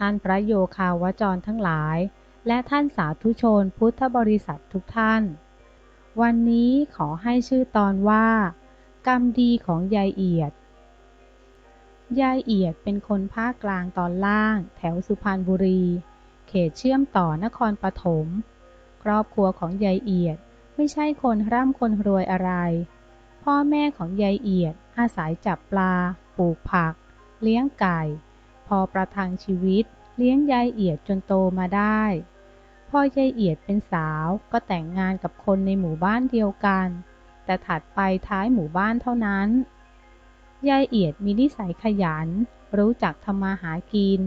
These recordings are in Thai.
ท่านพระโยคาวจรทั้งหลาย และท่านสาธุชนพุทธบริษัททุกท่าน วันนี้ขอให้ชื่อตอนว่า กรรมดีของยายเอียด ยายเอียดเป็นคนภาคกลางตอนล่าง แถวสุพรรณบุรี เขตเชื่อมต่อนครปฐม ครอบครัวของยายเอียดไม่ใช่คนร่ำคนรวยอะไร พ่อแม่ของยายเอียดอาศัยจับปลา ปลูกผัก เลี้ยงไก่ อประทังชีวิต เลี้ยงยายเอียดจนโตมาได้พอยายเอียดเป็นสาวก็แต่งงานกับคนในหมู่บ้านเดียวกัน แต่ถัดไปท้ายหมู่บ้านเท่านั้น ยายเอียดมีนิสัยขยัน รู้จักทำมาหากิน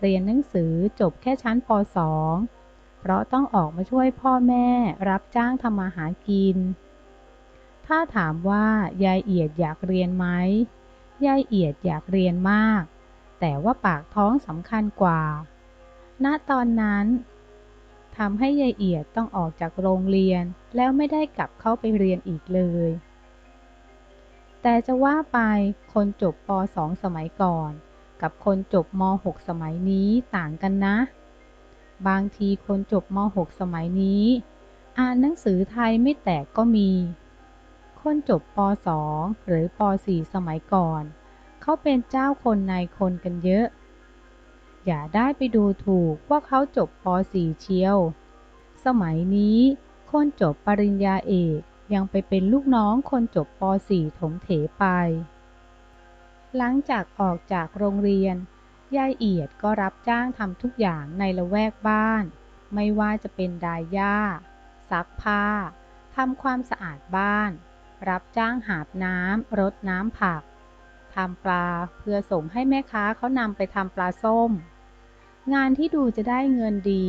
เรียนหนังสือจบแค่ชั้นป .2 เพราะต้องออกมาช่วยพ่อแม่รับจ้างทำมาหากิน ถ้าถามว่ายายเอียดอยากเรียนไหมยายเอียดอยากเรียนมาก แต่ว่าปากท้องสำคัญกว่า ณ ตอนนั้นทำให้ยายเอียดต้องออกจากโรงเรียน แล้วไม่ได้กลับเข้าไปเรียนอีกเลย แต่จะว่าไปคนจบป .2 สมัยก่อน กับคนจบม .6 สมัยนี้ต่างกันนะ บางทีคนจบม .6 สมัยนี้ อ่านหนังสือไทยไม่แตกก็มี คนจบป .2 หรือป .4 สมัยก่อน เขาเป็นเจ้าคนนายคนกันเยอะ อย่าได้ไปดูถูกว่าเขาจบป .4 เชียว สมัยนี้ คนจบปริญญาเอกยังไปเป็นลูกน้องคนจบป .4 ถมเถไป หลังจากออกจากโรงเรียน ยายเอียดก็รับจ้างทำทุกอย่างในละแวกบ้าน ไม่ว่าจะเป็นดายหญ้าซักผ้าทำความสะอาดบ้าน รับจ้างหาบน้ำรดน้ำผัก ทำปลา เพื่อส่งให้แม่ค้าเขานำไปทำปลาส้ม งานที่ดูจะได้เงินดี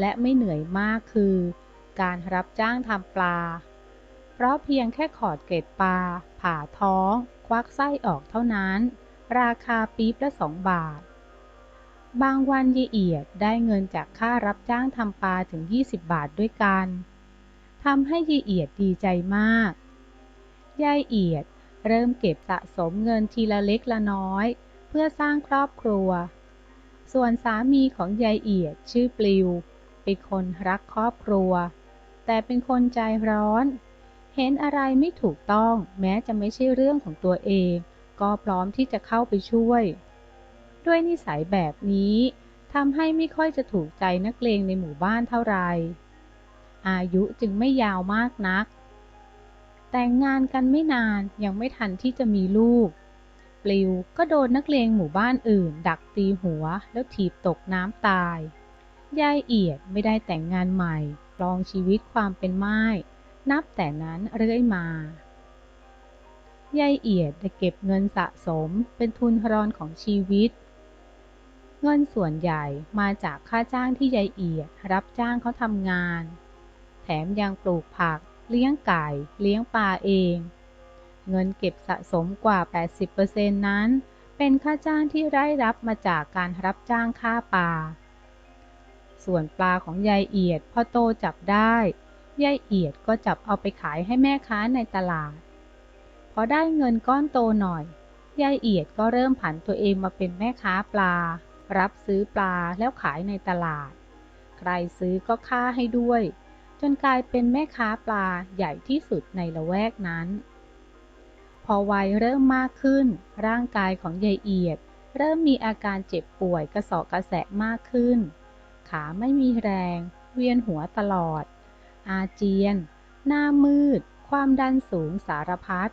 และไม่เหนื่อยมากคือ การรับจ้างทำปลา เพราะเพียงแค่ขอดเกล็ดปลา ผ่าท้อง ควักไส้ออกเท่านั้น ราคาปี๊บละสองบาท บางวันยายเอียดได้เงินจากค่ารับจ้างทำปลาถึง 20 บาทด้วยกันทำให้ยายเอียดดีใจมาก ยายเอียด เริ่มเก็บสะสมเงินทีละเล็กละน้อย เพื่อสร้างครอบครัว ส่วนสามีของยายเอียดชื่อปลิว เป็นคนรักครอบครัว แต่เป็นคนใจร้อน เห็นอะไรไม่ถูกต้องแม้จะไม่ใช่เรื่องของตัวเอง ก็พร้อมที่จะเข้าไปช่วย ด้วยนิสัยแบบนี้ทำให้ไม่ค่อยจะถูกใจนักเลงในหมู่บ้านเท่าไหร่อายุจึงไม่ยาวมากนัก แต่งงานกันไม่นานยังไม่ทันที่จะมีลูก ปลิวก็โดนนักเลงหมู่บ้านอื่น ดักตีหัวแล้วถีบตกน้ำตาย ยายเอียดไม่ได้แต่งงานใหม่ลองชีวิตความเป็นไม้นับแต่นั้นเรื่อยมา ยายเอียดได้เก็บเงินสะสมเป็นทุนรอนของชีวิต เงินส่วนใหญ่มาจากค่าจ้างที่ยายเอียดรับจ้างเขาทำงาน แถมยังปลูกผัก เลี้ยงไก่ เลี้ยงปลาเอง เงินเก็บสะสมกว่า 80%นั้น เป็นค่าจ้างที่ได้รับมาจากการรับจ้างฆ่าปลา ส่วนปลาของยายเอียดพอโตจับได้ ยายเอียดก็จับเอาไปขายให้แม่ค้าในตลาด พอได้เงินก้อนโตหน่อย ยายเอียดก็เริ่มผันตัวเองมาเป็นแม่ค้าปลา รับซื้อปลาแล้วขายในตลาด ใครซื้อก็ค่าให้ด้วย นกลายเป็นแม่ค้าปลาใหญ่ที่สุดในละแวกนั้น พอวัยเริ่มมากขึ้น ร่างกายของยายเอียด เริ่มมีอาการเจ็บป่วยกระสอบกระแสะมากขึ้น ขาไม่มีแรง เวียนหัวตลอด อาเจียน หน้ามืด ความดันสูงสารพัด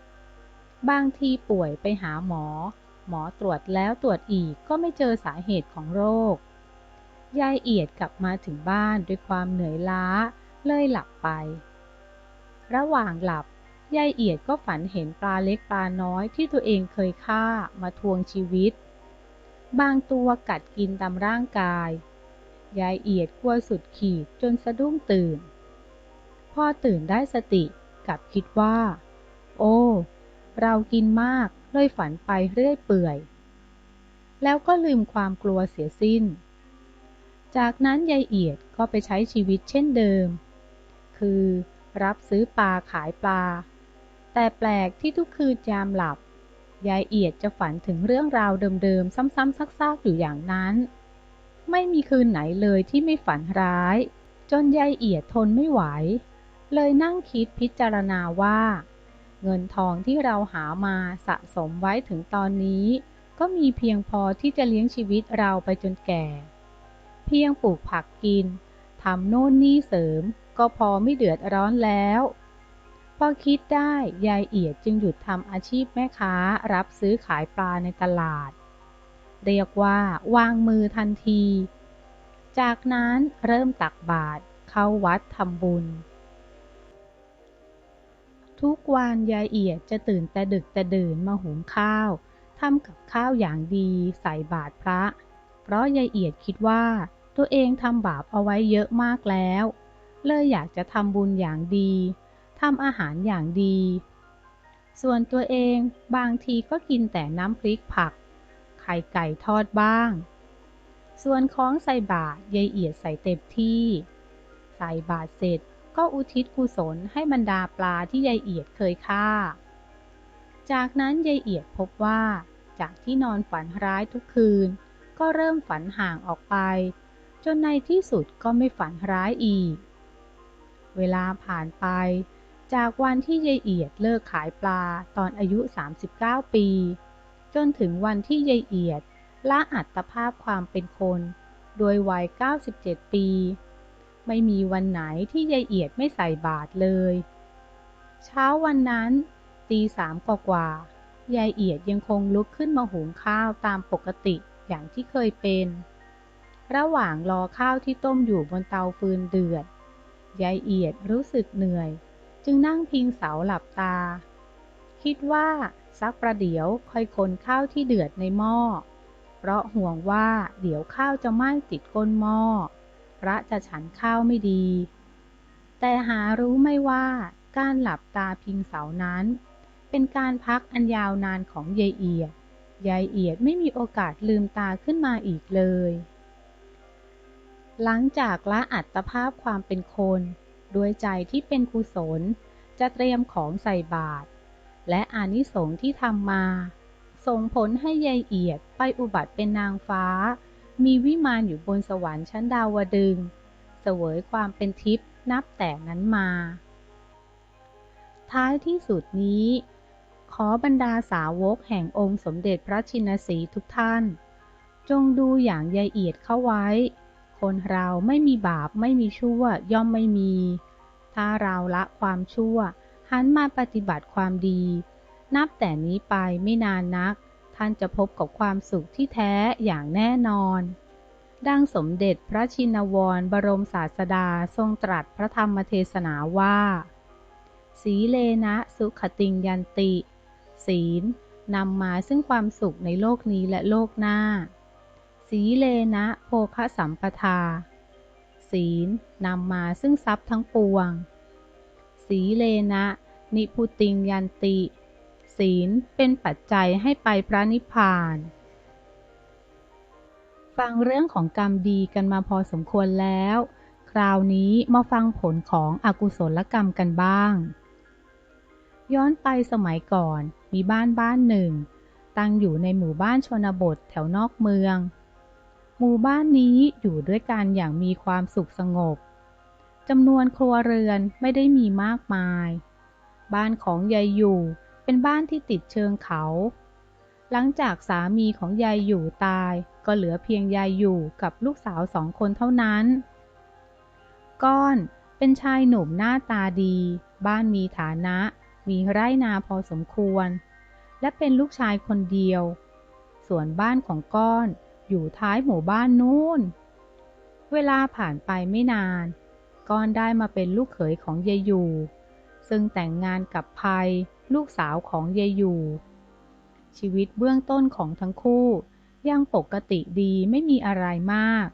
บางทีป่วยไปหาหมอ หมอตรวจแล้วตรวจอีกก็ไม่เจอสาเหตุของโรค ยายเอียดกลับมาถึงบ้านด้วยความเหนื่อยล้า เลยหลับไป ระหว่างหลับยายเอียดก็ฝันเห็นปลาเล็กปลาน้อยที่ตัวเองเคยฆ่ามาทวงชีวิต บางตัวกัดกินตามร่างกาย ยายเอียดกลัวสุดขีดจนสะดุ้งตื่น พอตื่นได้สติกับคิดว่า โอ้ เรากินมากเลยฝันไปเรื่อยเปื่อย แล้วก็ลืมความกลัวเสียสิ้น จากนั้นยายเอียดก็ไปใช้ชีวิตเช่นเดิม คือ รับซื้อปลาขายปลา แต่แปลกที่ทุกคืนยามหลับ ยายเอียดจะฝันถึงเรื่องราวเดิมๆ ซ้ำๆซักๆ อยู่อย่างนั้น ไม่มีคืนไหนเลยที่ไม่ฝันร้าย จนยายเอียดทนไม่ไหว เลยนั่งคิดพิจารณาว่า เงินทองที่เราหามาสะสมไว้ถึงตอนนี้ ก็มีเพียงพอที่จะเลี้ยงชีวิตเราไปจนแก่ เพียงปลูกผักกินทำโน่นนี่เสริม ก็พอไม่เดือดร้อนแล้ว พอคิดได้ยายเอียดจึงหยุดทำอาชีพแม่ค้ารับซื้อขายปลาในตลาด เรียกว่าวางมือทันที จากนั้นเริ่มตักบาตรเข้าวัดทำบุญ ทุกวันยายเอียดจะตื่นแต่ดึกแต่ดื่นมาหุงข้าวทำกับข้าวอย่างดีใส่บาตรพระ เพราะยายเอียดคิดว่าตัวเองทำบาปเอาไว้เยอะมากแล้ว เลยอยากจะทำบุญอย่างดีทำอาหารอย่างดี ส่วนตัวเองบางทีก็กินแต่น้ำพริกผัก ไข่ไก่ทอดบ้าง ส่วนของใส่บาตรยายเอียดใส่เต็มที่ ใส่บาตรเสร็จก็อุทิศกุศลให้บรรดาปลาที่ยายเอียดเคยฆ่า จากนั้นยายเอียดพบว่าจากที่นอนฝันร้ายทุกคืน ก็เริ่มฝันห่างออกไป จนในที่สุดก็ไม่ฝันร้ายอีก เวลาผ่านไป จากวันที่ยายเอียดเลิกขายปลาตอนอายุ 39 ปี จนถึงวันที่ยายเอียดละอัตภาพความเป็นคนโดยวัย 97 ปี ไม่มีวันไหนที่ยายเอียดไม่ใส่บาตรเลย เช้าวันนั้นตีสามกว่ายายเอียดยังคงลุกขึ้นมาหุงข้าวตามปกติอย่างที่เคยเป็น ระหว่างรอข้าวที่ต้มอยู่บนเตาฟืนเดือด ยายเอียดรู้สึกเหนื่อย จึงนั่งพิงเสาหลับตา คิดว่าสักประเดี๋ยวค่อยคนข้าวที่เดือดในหม้อ เพราะห่วงว่าเดี๋ยวข้าวจะไหม้ติดก้นหม้อ พระจะฉันข้าวไม่ดี แต่หารู้ไม่ว่าการหลับตาพิงเสานั้น เป็นการพักอันยาวนานของยายเอียด ยายเอียดไม่มีโอกาสลืมตาขึ้นมาอีกเลย หลังจากละอัตภาพความเป็นคน ด้วยใจที่เป็นกุศล จะเตรียมของใส่บาตรและอานิสงส์ที่ทำมา ส่งผลให้ยายเอียดไปอุบัติเป็นนางฟ้า มีวิมานอยู่บนสวรรค์ชั้นดาวดึง เสวยความเป็นทิพย์นับแต่นั้นมา ท้ายที่สุดนี้ ขอบรรดาสาวกแห่งองค์สมเด็จพระชินสีทุกท่าน จงดูอย่างยายเอียดเข้าไว้ คนเราไม่มีบาปไม่มีชั่วย่อมไม่มี ถ้าเราละความชั่ว หันมาปฏิบัติความดี นับแต่นี้ไปไม่นานนัก ท่านจะพบกับความสุขที่แท้อย่างแน่นอน ดังสมเด็จพระชินวรบรมศาสดาทรงตรัสพระธรรมเทศนาว่า สีเลนะสุขติงยันติ ศีลนำมาซึ่งความสุขในโลกนี้และโลกหน้า สีเลนะโภคสัมปทา ศีลนำมาซึ่งทรัพย์ทั้งปวง สีเลนะ นิพุติงยันติ ศีลเป็นปัจจัยให้ไปพระนิพพาน ฟังเรื่องของกรรมดีกันมาพอสมควรแล้ว คราวนี้มาฟังผลของอกุศลกรรมกันบ้าง ย้อนไปสมัยก่อนมีบ้านบ้านหนึ่งตั้งอยู่ในหมู่บ้านชนบทแถวนอกเมือง หมู่บ้านนี้อยู่ด้วยกันอย่างมีความสุขสงบจำนวนครัวเรือนไม่ได้มีมากมาย บ้านของยายอยู่เป็นบ้านที่ติดเชิงเขา หลังจากสามีของยายอยู่ตายก็เหลือเพียงยายอยู่กับลูกสาวสองคนเท่านั้น ก้อนเป็นชายหนุ่มหน้าตาดี บ้านมีฐานะ มีไร่นาพอสมควร และเป็นลูกชายคนเดียว ส่วนบ้านของก้อน อยู่ท้ายหมู่บ้านนู้น เวลาผ่านไปไม่นาน ก้อนได้มาเป็นลูกเขยของยายอยู่ ซึ่งแต่งงานกับภัยลูกสาวของยายอยู่ ชีวิตเบื้องต้นของทั้งคู่ยังปกติดีไม่มีอะไรมาก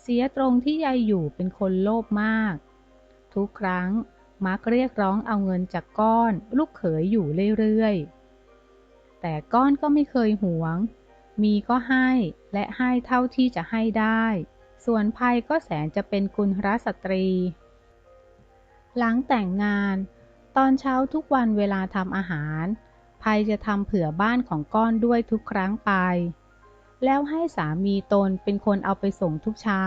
เสียตรงที่ยายอยู่เป็นคนโลภมาก ทุกครั้งมักเรียกร้องเอาเงินจากก้อน ลูกเขยอยู่เรื่อยๆ แต่ก้อนก็ไม่เคยหวง มีก็ให้และให้เท่าที่จะให้ได้ ส่วนภัยก็แสนจะเป็นกุลรสตรี หลังแต่งงาน ตอนเช้าทุกวันเวลาทำอาหารภัยจะทำเผื่อบ้านของก้อนด้วยทุกครั้งไป แล้วให้สามีตนเป็นคนเอาไปส่งทุกเช้า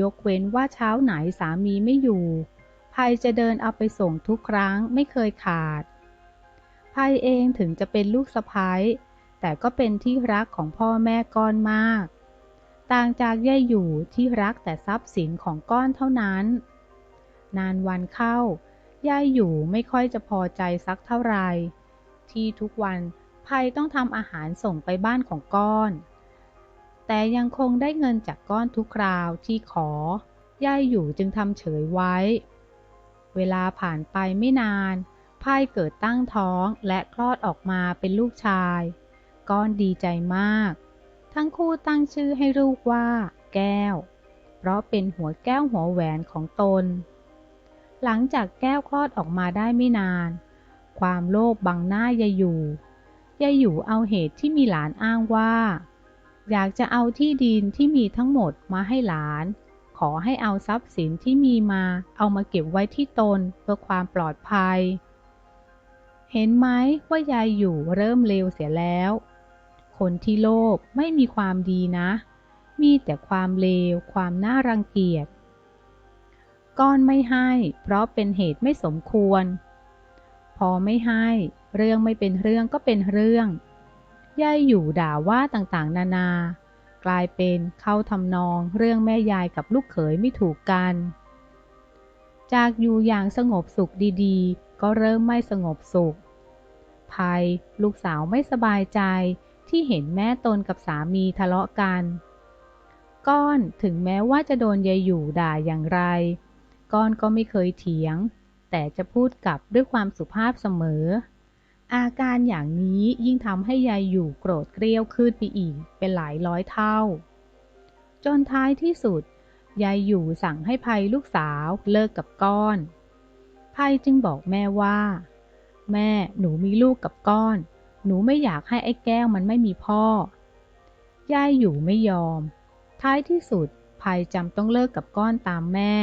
ยกเว้นว่าเช้าไหนสามีไม่อยู่ภัยจะเดินเอาไปส่งทุกครั้งไม่เคยขาดภัยเองถึงจะเป็นลูกสะพ้าย แต่ก็เป็นที่รักของพ่อแม่ก้อนมาก ต่างจากย่ายอยู่ที่รักแต่ทรัพย์สินของก้อนเท่านั้น นานวันเข้าย่ายอยู่ไม่ค่อยจะพอใจสักเท่าไหร่ที่ทุกวันภัยต้องทำอาหารส่งไปบ้านของก้อน แต่ยังคงได้เงินจากก้อนทุกคราวที่ขอย่ายอยู่จึงทำเฉยไว้ เวลาผ่านไปไม่นานพ่ายเกิดตั้งท้องและคลอดออกมาเป็นลูกชาย ก้อนดีใจมาก ทั้งคู่ตั้งชื่อให้ลูกว่า แก้ว เพราะเป็นหัวแก้วหัวแหวนของตน หลังจากแก้วคลอดออกมาได้ไม่นาน ความโลภบังหน้ายายอยู่ยายอยู่เอาเหตุที่มีหลานอ้างว่า อยากจะเอาที่ดินที่มีทั้งหมดมาให้หลาน ขอให้เอาทรัพย์สินที่มีมา เอามาเก็บไว้ที่ตนเพื่อความปลอดภัยเห็นไหมว่ายายอยู่เริ่มเลวเสียแล้ว คนที่โลภไม่มีความดีนะ มีแต่ความเลว ความน่ารังเกียจ ก้อนไม่ให้ เพราะเป็นเหตุไม่สมควร พอไม่ให้ เรื่องไม่เป็นเรื่องก็เป็นเรื่องยายอยู่ด่าว่าต่างๆ นานา กลายเป็นเข้าทำนองเรื่องแม่ยายกับลูกเขยไม่ถูกกัน จากอยู่อย่างสงบสุขดีๆ ก็เริ่มไม่สงบสุขภัยลูกสาวไม่สบายใจ ที่เห็นแม่ตนกับสามีทะเลาะกัน ก้อนถึงแม้ว่าจะโดนยายอยู่ด่าอย่างไร ก้อนก็ไม่เคยเถียง แต่จะพูดกลับด้วยความสุภาพเสมอ อาการอย่างนี้ยิ่งทำให้ยายอยู่โกรธเกรี้ยวขึ้นไปอีกเป็นหลายร้อยเท่า จนท้ายที่สุด ยายอยู่สั่งให้ภัยลูกสาวเลิกกับก้อนไพ่จึงบอกแม่ว่า แม่หนูมีลูกกับก้อน หนูไม่อยากให้ไอ้แก้วมันไม่มีพ่อ ย่ายอยู่ไม่ยอม ท้ายที่สุดภัยจำต้องเลิกกับก้อนตามแม่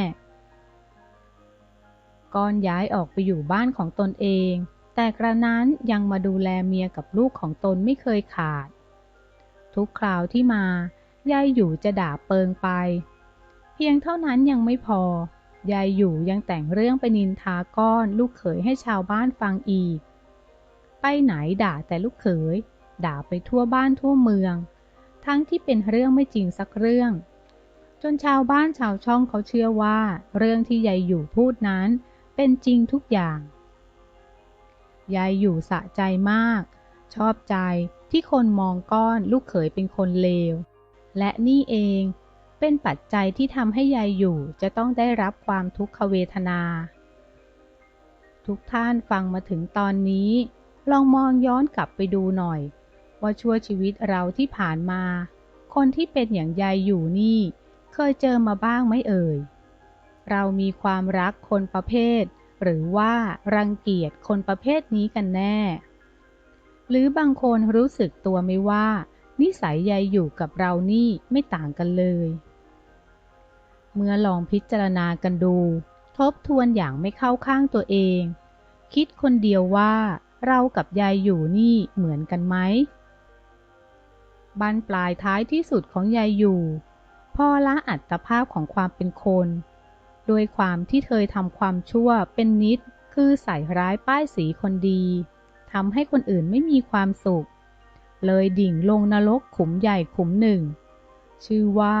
ก้อนย้ายออกไปอยู่บ้านของตนเอง แต่กระนั้นยังมาดูแลเมียกับลูกของตนไม่เคยขาด ทุกคราวที่มายายอยู่จะด่าเปิงไป เพียงเท่านั้นยังไม่พอยายอยู่ยังแต่งเรื่องไปนินทาก้อนลูกเขยให้ชาวบ้านฟังอีก ไปไหนด่าแต่ลูกเขย ด่าไปทั่วบ้านทั่วเมือง ทั้งที่เป็นเรื่องไม่จริงสักเรื่อง จนชาวบ้านชาวช่องเขาเชื่อว่า เรื่องที่ยายอยู่พูดนั้นเป็นจริงทุกอย่าง ยายอยู่สะใจมาก ชอบใจที่คนมองก้อนลูกเขยเป็นคนเลว และนี่เองเป็นปัจจัยที่ทำให้ยายอยู่จะต้องได้รับความทุกขเวทนา ทุกท่านฟังมาถึงตอนนี้ ลองมองย้อนกลับไปดูหน่อย ว่าชั่วชีวิตเราที่ผ่านมา คนที่เป็นอย่างยายอยู่นี่ เคยเจอมาบ้างไหมเอ่ย เรามีความรักคนประเภท หรือว่ารังเกียจคนประเภทนี้กันแน่ หรือบางคนรู้สึกตัวไม่ว่า นิสัยยายอยู่กับเรานี่ไม่ต่างกันเลย เมื่อลองพิจารณากันดู ทบทวนอย่างไม่เข้าข้างตัวเอง คิดคนเดียวว่า เรากับยายอยู่นี่เหมือนกันไหมบันปลายท้ายที่สุดของยายอยู่พอละอัตภาพของความเป็นคน โดยความที่เคยทำความชั่วเป็นนิด คือใส่ร้ายป้ายสีคนดีทำให้คนอื่นไม่มีความสุข เลยดิ่งลงนรกขุมใหญ่ขุมหนึ่ง ชื่อว่า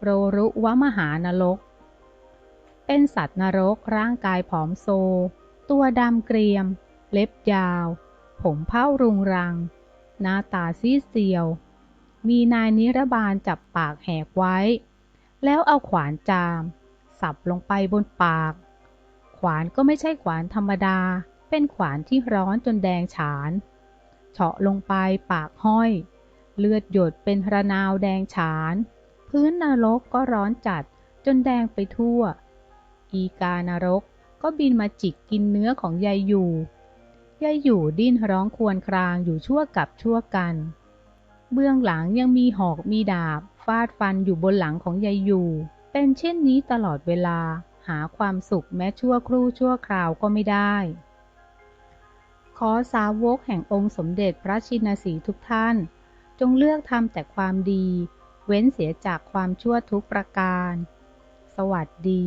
โรรุวมหานรก เป็นสัตว์นรกร่างกายผอมโซ ตัวดำเกรียม เล็บยาว ผมเผ้ารุงรัง หน้าตาซีเซียว มีนายนิรบาลจับปากแหกไว้ แล้วเอาขวานจาม สับลงไปบนปาก ขวานก็ไม่ใช่ขวานธรรมดา เป็นขวานที่ร้อนจนแดงฉาน เฉาะลงไปปากห้อย เลือดหยดเป็นระนาวแดงฉาน พื้นนรกก็ร้อนจัดจนแดงไปทั่ว อีกานรกก็บินมาจิกกินเนื้อของยายอยู่ ยายอยู่ดิ้นร้องควรครางอยู่ชั่วกับชั่วกัน เบื้องหลังยังมีหอกมีดาบ ฟาดฟันอยู่บนหลังของยายอยู่ เป็นเช่นนี้ตลอดเวลา หาความสุขแม้ชั่วครู่ชั่วคราวก็ไม่ได้ ขอสาวกแห่งองค์สมเด็จพระชินสีทุกท่าน จงเลือกทำแต่ความดี เว้นเสียจากความชั่วทุกประการ สวัสดี